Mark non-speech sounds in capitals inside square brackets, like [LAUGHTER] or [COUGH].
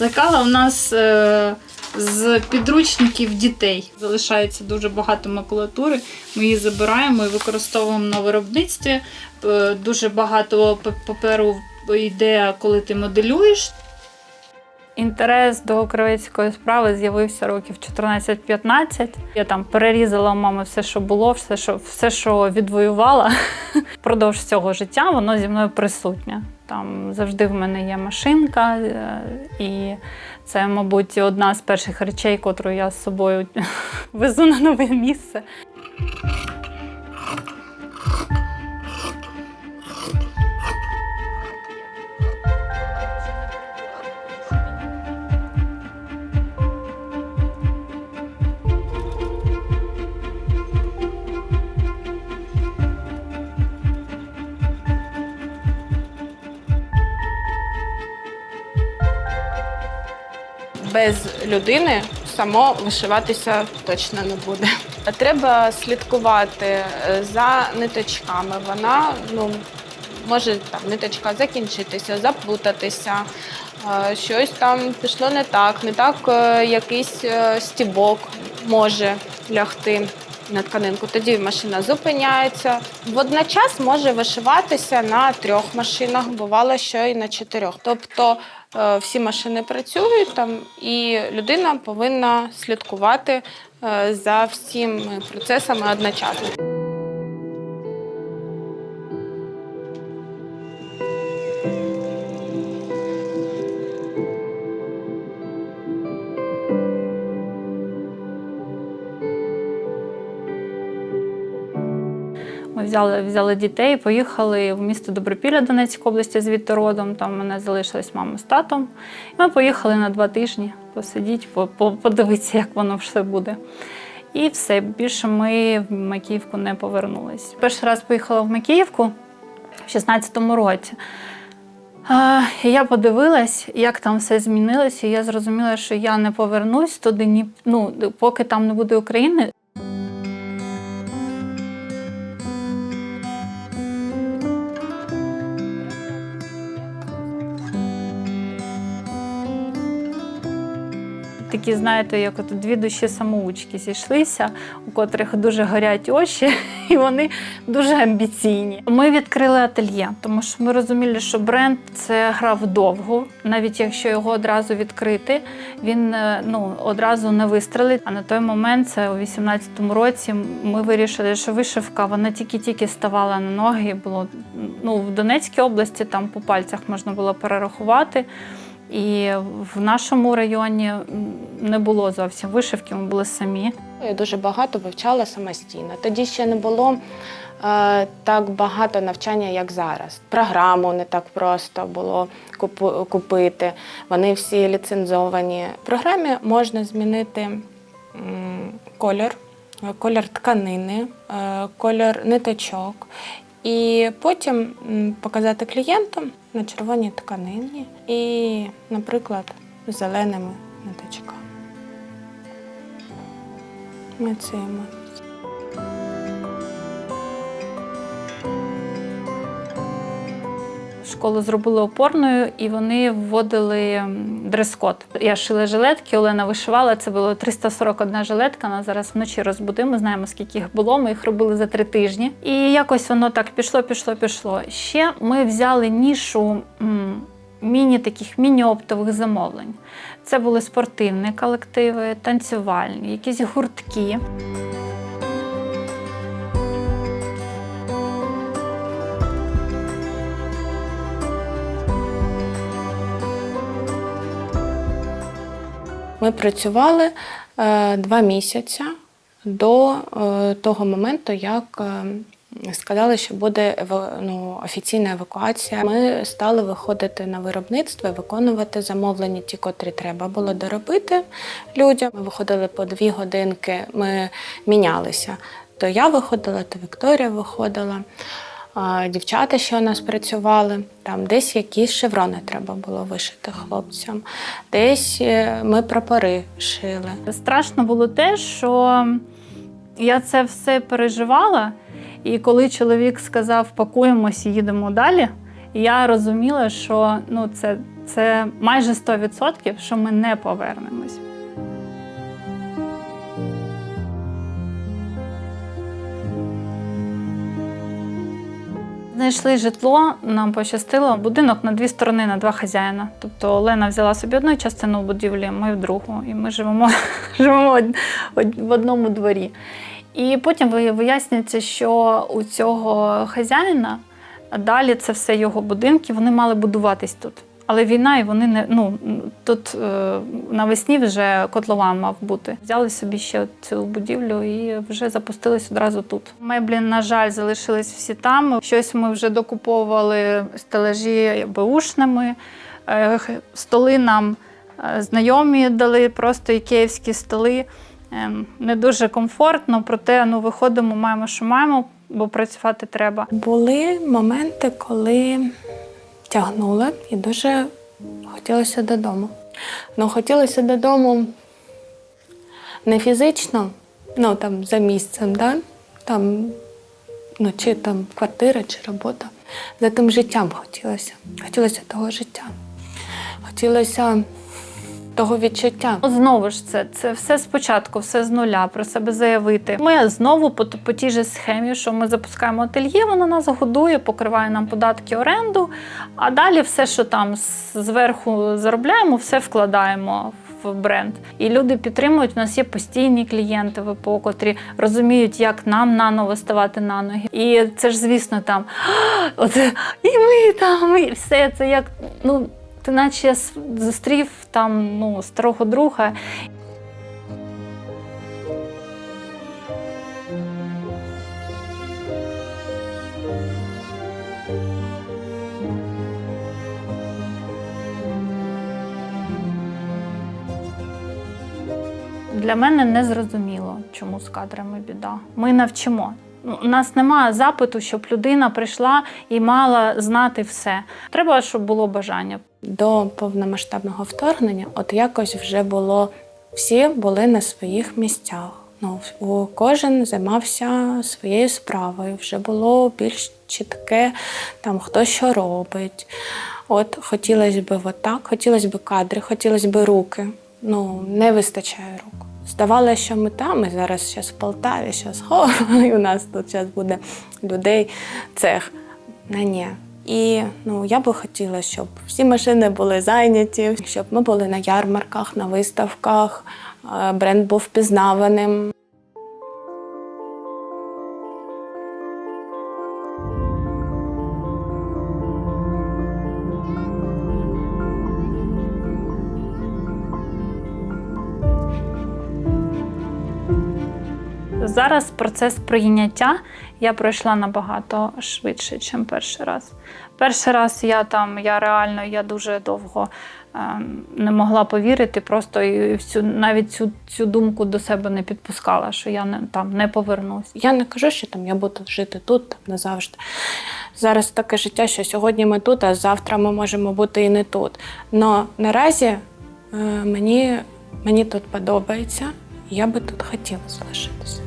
Лекала у нас е, з підручників дітей. Залишається дуже багато макулатури. Ми її забираємо і використовуємо на виробництві. Е, Дуже багато паперу йде, коли ти моделюєш. Інтерес до кравецької справи з'явився років 14-15. Я там перерізала мами все, що було, все, що, все, що відвоювала. [LAUGHS] Впродовж цього життя воно зі мною присутнє. Там завжди в мене є машинка, е, і це, мабуть, одна з перших речей, котру я з собою [LAUGHS] везу на нове місце. Без людини само вишиватися точно не буде. Треба слідкувати е, за ниточками. Вона ну, може там ниточка закінчитися, заплутатися, е, щось там пішло не так, не так е, якийсь стібок може лягти. На тканинку, тоді машина зупиняється. Водночас може вишиватися на трьох машинах, бувало, що і на чотирьох. Тобто всі машини працюють там, і людина повинна слідкувати е, за всіми процесами одночасно. Взяли, взяли дітей, поїхали в місто Добропілля Донецької області, звідти родом. Там мене залишилась мама з татом. І ми поїхали на два тижні посидіти, по- по- подивитися, як воно все буде. І все, більше ми в Макіївку не повернулись. Перший раз поїхала в Макіївку в 16-му році. Я подивилась, як там все змінилося, і я зрозуміла, що я не повернусь туди, ні, ну, поки там не буде України. Такі, знаєте, як от дві душі самоучки зійшлися, у котрих дуже горять очі, [LAUGHS] і вони дуже амбіційні. Ми відкрили ательє, тому що ми розуміли, що бренд це грав довго, навіть якщо його одразу відкрити, він е, ну, одразу не вистрелить. А на той момент, це у 18-му році, ми вирішили, що вишивка вона тільки-тільки ставала на ноги. Було ну, в Донецькій області там по пальцях можна було перерахувати. І в нашому районі не було зовсім вишивки, ми були самі. Я дуже багато вивчала самостійно. Тоді ще не було е, так багато навчання, як зараз. Програму не так просто було купити. Вони всі ліцензовані. В програмі можна змінити колір, е, колір тканини, е, колір ниточок. І потім показати клієнтам на червоній тканині і, наприклад, зеленими ниточками. Ми цим. Школу зробили опорною і вони вводили дрес-код. Я шила жилетки, Олена вишивала. Це було 341 жилетка. Нас зараз вночі розбудимо. Ми знаємо, скільки їх було. Ми їх робили за три тижні. І якось воно так пішло, пішло, пішло. Ще ми взяли нішу. Міні таких міні-оптових замовлень. Це були спортивні колективи, танцювальні, якісь гуртки. Ми працювали е, два місяці до е, того моменту, як е, сказали, що буде ну, офіційна евакуація. Ми стали виходити на виробництво і виконувати замовлення, ті, котрі треба було доробити людям. Ми виходили по дві годинки, ми мінялися. То я виходила, то Вікторія виходила. Дівчата, що у нас працювали, там десь якісь шеврони треба було вишити хлопцям, десь е, ми прапори шили. Страшно було те, що я це все переживала, і коли чоловік сказав пакуємось і їдемо далі, я розуміла, що ну, це, це майже 100%, що ми не повернемось. Знайшли житло, нам пощастило. Будинок на дві сторони, на два хазяїна. Тобто Олена взяла собі одну частину будівлі, ми в другу. І ми живемо, [LAUGHS] живемо в одному дворі. І потім вияснюється, що у цього хазяїна далі це все його будинки, вони мали будуватись тут. Але війна, і вони не ну тут е, навесні вже котлован мав бути. Взяли собі ще цю будівлю і вже запустились одразу тут. Меблі, на жаль, залишились всі там. Щось ми вже докуповували стелажі беушними. Е, Столи нам е, знайомі дали, просто ікеївські столи. Ем, Не дуже комфортно, проте ну, виходимо, маємо, що маємо, бо працювати треба. Були моменти, коли тягнула і дуже хотілося додому. Ну, хотілося додому не фізично, ну там за місцем, да? там, ну, чи там квартира, чи робота. За тим життям хотілося. Хотілося того життя. Хотілося того відчуття. Ну, Знову ж це, це все спочатку, все з нуля, про себе заявити. Ми знову по, по тій же схемі, що ми запускаємо ательє, воно нас годує, покриває нам податки оренду, а далі все, що там зверху заробляємо, все вкладаємо в бренд. І люди підтримують. У нас є постійні клієнти ВПО, котрі розуміють, як нам наново ставати на ноги. І це ж, звісно, там оце, і ми там, і все це як. ну. Ти наче зустрів там ну, старого друга. Для мене не зрозуміло, чому з кадрами біда. Ми навчимо. Ну, У нас немає запиту, щоб людина прийшла і мала знати все. Треба, щоб було бажання. До повномасштабного вторгнення, от якось вже було, всі були на своїх місцях. Ну, кожен займався своєю справою, вже було більш чітке, там хто що робить. От хотілося б отак, хотілося б кадри, хотілося б руки. Ну, не вистачає рук. Здавалося, що ми там, ми зараз зараз в Полтаві, зараз хо, і у нас тут зараз буде людей цех. На ні. І ну, я би хотіла, щоб всі машини були зайняті, щоб ми були на ярмарках, на виставках, е, бренд був впізнаваним. Зараз процес прийняття я пройшла набагато швидше, ніж перший раз. Перший раз я там, я реально я дуже довго ем, не могла повірити, просто і всю, навіть цю, цю думку до себе не підпускала, що я не, там не повернусь. Я не кажу, що там я буду жити тут там, назавжди. Зараз таке життя, що сьогодні ми тут, а завтра ми можемо бути і не тут. Но наразі е, мені, мені тут подобається, я би тут хотіла залишитися.